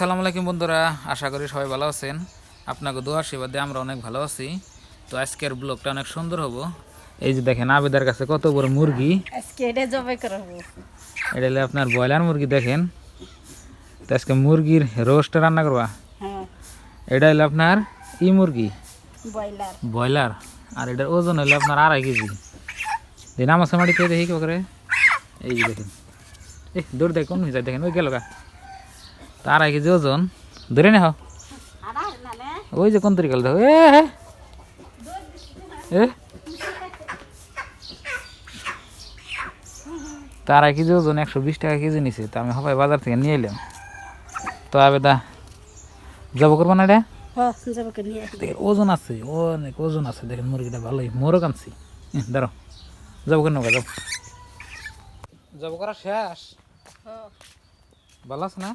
আসসালামু আলাইকুম বন্ধুরা আশা করি সবাই ভালো আছেন। আপনাকে দোয়া আশীর্বাদে আমরা অনেক ভালো আছি। তো আজকের ব্লগটা অনেক সুন্দর হব। এই যে দেখেন আবেদার কাছে কত বড় মুরগি। আজকে এটা জবাই করব এটা হলে আপনার ব্রয়লার মুরগি দেখেন। তো আজকে মুরগির রোস্ট রান্না করবা? হ্যাঁ। এটা হলো আপনার ই মুরগি? ব্রয়লার। ব্রয়লার। আর এটার ওজন হলো আপনার আড়াই কেজি। দিন আমার সামাড়ি খেয়ে দেখি কি করে। এই যে দেখেন। এই দৌড় দেখ কোন যায় দেখেন ওই গেল গা। তা আড়াই কেজি ওজন ধরে নে আড়াই ওই যে কোন তরিকাল দেখো। এ তার এক কেজি ওজন একশো বিশ টাকা কেজি নিছে তো আমি সবাই বাজার থেকে নিয়ে এলাম। তো আবেদা যাব করব না এটা? হ্যাঁ দেখেন ওজন আছে অনেক ওজন আছে দেখেন মুরগিটা ভালোই মোরগ আনছি। এহ, দাঁড়াও যাব কেন যাব। যাব করা শেষ? হ্যাঁ। ভালো আছে না?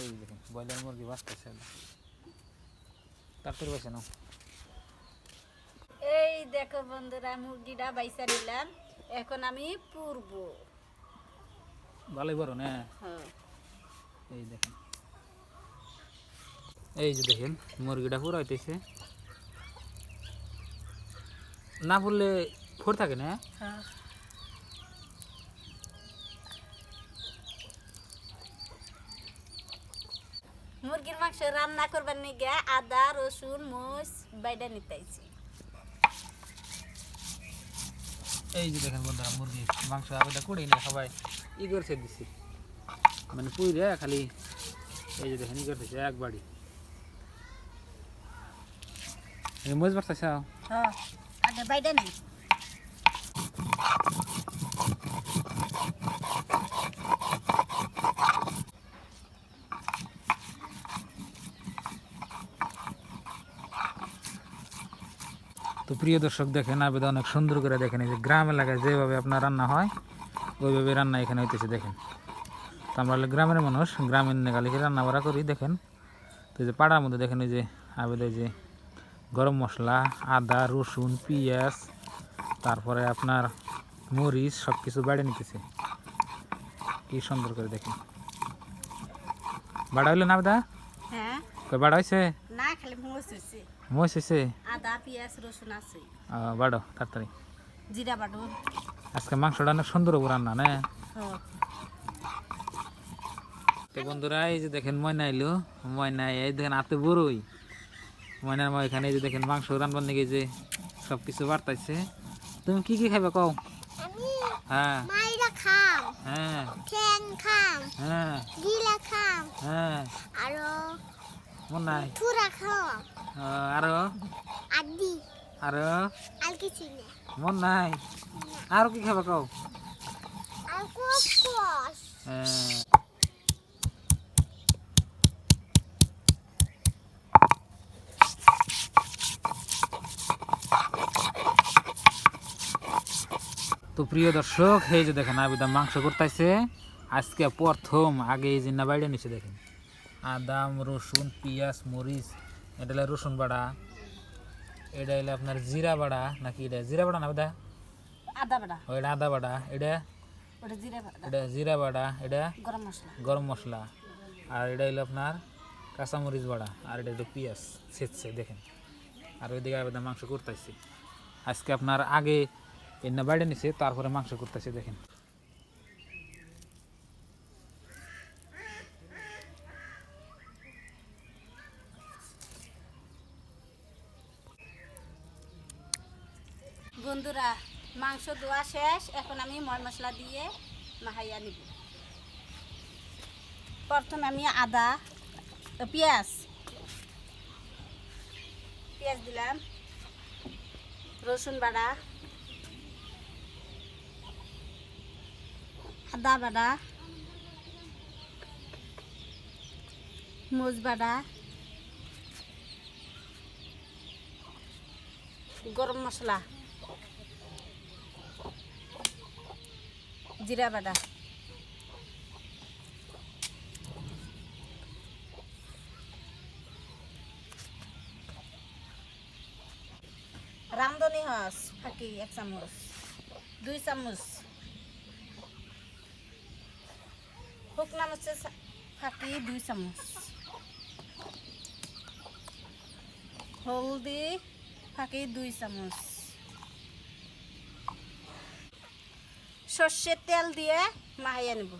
এই দেখেন ব্রয়লার মুরগি বাঁচতেছে তাড়াতাড়ি বসে নাও এই দেখো বন্ধুরা মুরগিটা বাইসা নিলাম। এখন আমি পুরবো। ভালোই বড় না। হ্যাঁ। এই দেখেন। এই যে দেখেন মুরগিটা পুরো হইতেছে না বললে ফোর থাকে না? হ্যাঁ। মুরগির মাংস রান্না করবার নিগে আদা রসুন মরিচ বাইডা নিতেছি এই যে দেখেন বন্ধুরা মুরগি মাংস আবেদা করে না সবাই ই করছে দিছি। মানে পুইরে খালি এই যে দেখেন ই করতেছে এক বাড়ি। এই মজ বাড়তেছে হ্যাঁ আগে বাইডা নেই প্রিয় দর্শক দেখেন আবেদা অনেক সুন্দর করে দেখেন, এই যে গ্রাম এলাকায় যেভাবে আপনার রান্না হয়, ওইভাবে রান্না এখানে হইতেছে, দেখেন। তো আমরা গ্রামের মানুষ গ্রামের নেগালিকে রান্না বাড়া করি, দেখেন। তো যে পাড়ার মধ্যে দেখেন, এই যে আবেদা যে গরম মশলা, আদা, রসুন, পেঁয়াজ, তারপরে আপনার মরিচ সব কিছু বেড়ে নিতেছে। কি সুন্দর করে দেখেন। বাড়া হইল না, আবেদা? হ্যাঁ। কই বাড়া হয়েছে না খালি আদা পেঁয়াজ রসুন আছে। বাড়ো তাড়াতাড়ি। জিরা আজকে মাংসটা অনেক সুন্দর হবে রান্না না? হ্যাঁ তো বন্ধুরা এই যে দেখেন ময়না এলো। ময়না এই দেখেন হাতে বড়ই ময়নার মা এখানে এই যে দেখেন মাংস রান্নার নাকি যে সব কিছু বাড়তাইছে। তুমি কি কি খাইবা কও? আমি হ্যাঁ। মাইরা খাম হ্যাঁ। হ্যাঁ। হ্যাঁ। আরও মন নাই? আহ, আরও? আদি। আরও? আর কিছু না মন নাই? আরও কি খাইবা কও? আর কস কস হ্যাঁ তো প্রিয় দর্শক এই যে দেখেন আবিদা মাংস করতেছে। আজকে প্রথম আগে এই জিন্না বাইরে নিচে দেখেন। আদাম রসুন পেঁয়াজ মরিচ এটা হলো রসুন বাড়া। এটা হলো আপনার জিরা বাড়া নাকি এটা? জিরা বাড়া না আবিদা আদা বাটা ও এটা আদা বাড়া। এটা? এটা জিরা বাড়া। এটা? গরম মশলা। গরম মশলা। আর এটা হলো আপনার কাঁচামরিচ বাড়া। আর এটা হলো পেঁয়াজ। ছেঁচছে দেখেন। আর ওইদিকে আবেদন মাংস করতেছি। আজকে আপনার আগে এনে বাইরে নিছে তারপরে মাংস করতেছে দেখেন বন্ধুরা মাংস ধোয়া শেষ, এখন আমি ময় মশলা দিয়ে মাহাইয়া নিব। প্রথমে আমি আদা পেঁয়াজ। পেঁয়াজ দিলাম, রসুন বাড়া, আদা বাড়া, মরিচ বাড়া, গরম মশলা। জিরা বাটা রামদনি হস ফাঁকি এক চামচ, দুই চামচ। শুকনা মরিচের ফাঁকি দুই চামচ। হলদি ফাঁকি দুই চামচ। সর্ষের তেল দিয়ে মাহাইয়া নেব।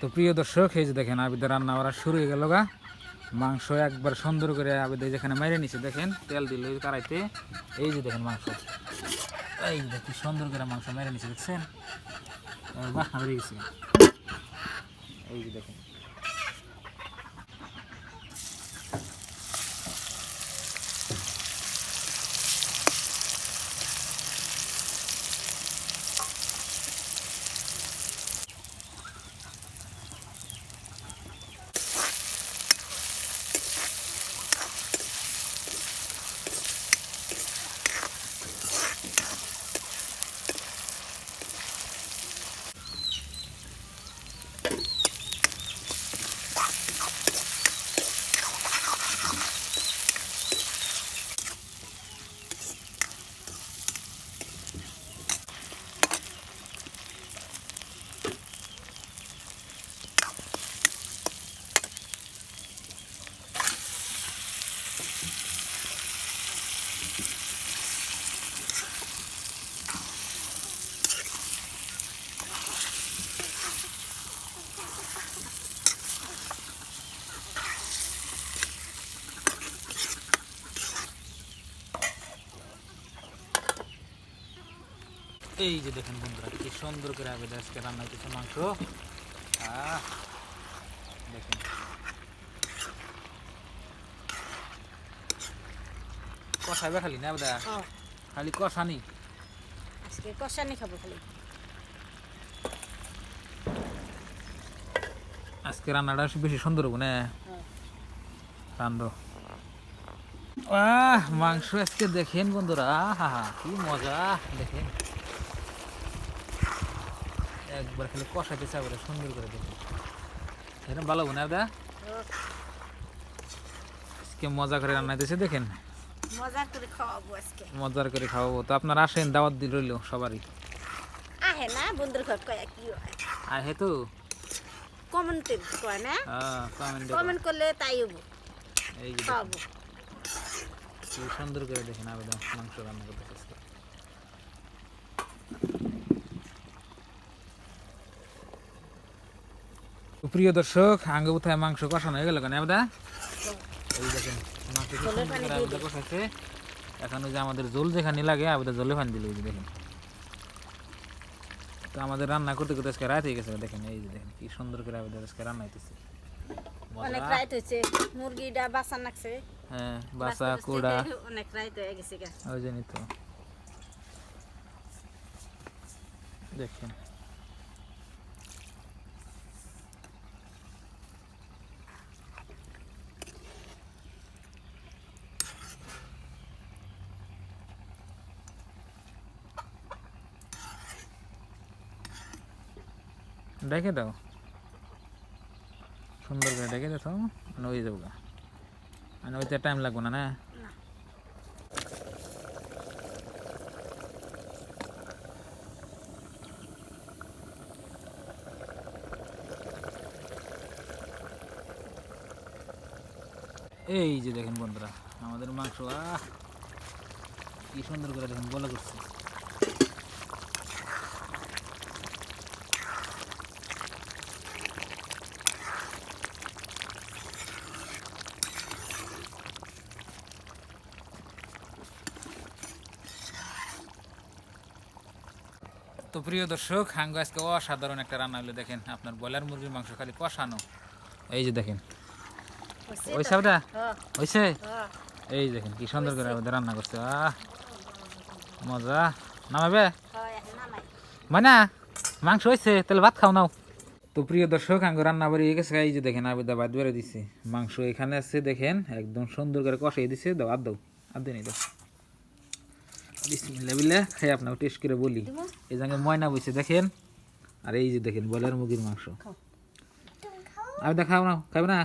তো প্রিয় দর্শক, এই যে দেখেন আবিদের রান্না করা শুরু হয়ে গেল গা। মাংস একবার সুন্দর করে আবিদ যেখানে মেরে নিছে, দেখেন, তেল দিল ওই কড়াইতে। এই যে দেখেন মাংস। এই কি সুন্দর করে মাংস মেরে নিছে, দেখছেন? বাসনা বেরিয়ে গেছে। এই যে দেখেন। এই যে দেখেন বন্ধুরা কি সুন্দর করে আবিদ আজকে রান্না হইতেছে মাংস। আহ দেখেন। কষাইবে খালি না আবিদা খালি কষানি। আজকে কষানি খাব খালি। আজকে রান্নাটা বেশি সুন্দর হব না? হ্যাঁ। আহ মাংস আজকে দেখেন বন্ধুরা হা হা কি মজা দেখেন। একবার খালি কষাইতে বলে সুন্দর করে দেখেন এরকম ভালো না দা? আজকে মজা করে রান্না দিয়েছে দেখেন। মজা করে খাওয়াবো আজকে। মজার করে খাওয়াবো। তো আপনারা আসেন দাওয়াত দিল রইল সবারই। আহে না বন্ধুর ঘর কয়া কি তো। কমেন্টে কয় না? কমেন্ট কমেন্ট করলে তাই হব। এই খাওয়াবো। সুন্দর করে দেখেন আবেদন মাংস রান্না করতে আজকে। তো প্রিয় দর্শক আঙ্গ কোথায় মাংস কষানো হয়ে গেল কেন? আবেদা এই দেখেন মাংস কষাচ্ছে এখন ওই যে আমাদের জল যেখানে লাগে আবেদা জলে পানি দিল ওই যে দেখেন। তো আমাদের রান্না করতে করতে আজকে রাত হয়ে গেছে দেখেন এই যে দেখেন কি সুন্দর করে আবেদা আজকে রান্না হইতেছে। অনেক মজা। হয়েছে মুরগিটা বাসা নাকছে। হ্যাঁ বাসা কুড়া। অনেক হয়ে গেছে ওই জন্যই তো। দেখেন। ডেকে দাও। সুন্দর করে ডেকে দাও মানে ওই যাব মানে ওইতে টাইম লাগবে না না। এই যে দেখেন বন্ধুরা, আমাদের মাংস, আহ! কি সুন্দর করে দেখেন বলা করছে তো প্রিয় দর্শক হাঙ্গো আজকে অসাধারণ একটা রান্না হলো। দেখেন আপনার ব্রয়লার মুরগির মাংস খালি কষানো। এই যে দেখেন। ওই? সাবদা হ্যাঁ, হয়েছে হ্যাঁ। এই দেখেন কি সুন্দর করে আমাদের রান্না করছে। আহ মজা। নামাবে? হয়, মানে মাংস হয়েছে তাহলে ভাত খাও নাও। তো প্রিয় দর্শক আঙ্গ রান্না বাড়ি হয়ে গেছে। এই যে দেখেন আবিদা বাদ বেড়ে দিছে। মাংস এখানে আছে দেখেন একদম সুন্দর করে কষাই দিছে। দাও আর দাও আর দিনই দাও। বিসমিল্লাহ বিল্লাহ খাই আপনাকে টেস্ট করে বলি। এই জায়গায় ময়না বসে দেখেন। আর এই যে দেখেন ব্রয়লার মুরগির মাংস। খাও। আমি দেখাও না খাবে না?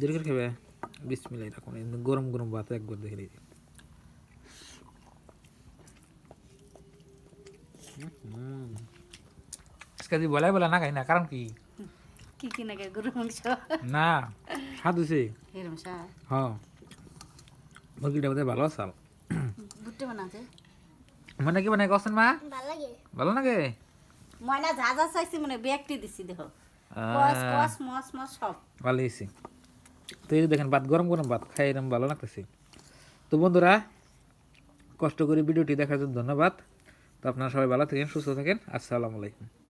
দেরি। করে খাবে? বিসমিল্লাহ রাখুন গরম গরম ভাত একবার দেখে দিই আজকে যদি বলাই বলা না খাই না কারণ কি? কি কি নাকি গরু মাংস? না স্বাদ হয়েছে এরম সার হ্যাঁ। মুরগিটা বোধহয় ভালো আসাল মানে কি মানে কছেন মা? ভালো লাগে। ভালো লাগে? ময়না যা যা চাইছি মানে ব্যাগটি দিছি দেখো। কস কস মস মস সব। ভালো হয়েছে তো এই দেখেন ভাত গরম গরম ভাত খাই এরকম ভালো লাগতেছে। তো বন্ধুরা কষ্ট করে ভিডিওটি দেখার জন্য ধন্যবাদ। তো আপনারা সবাই ভালো থাকেন সুস্থ থাকেন। আসসালামু আলাইকুম।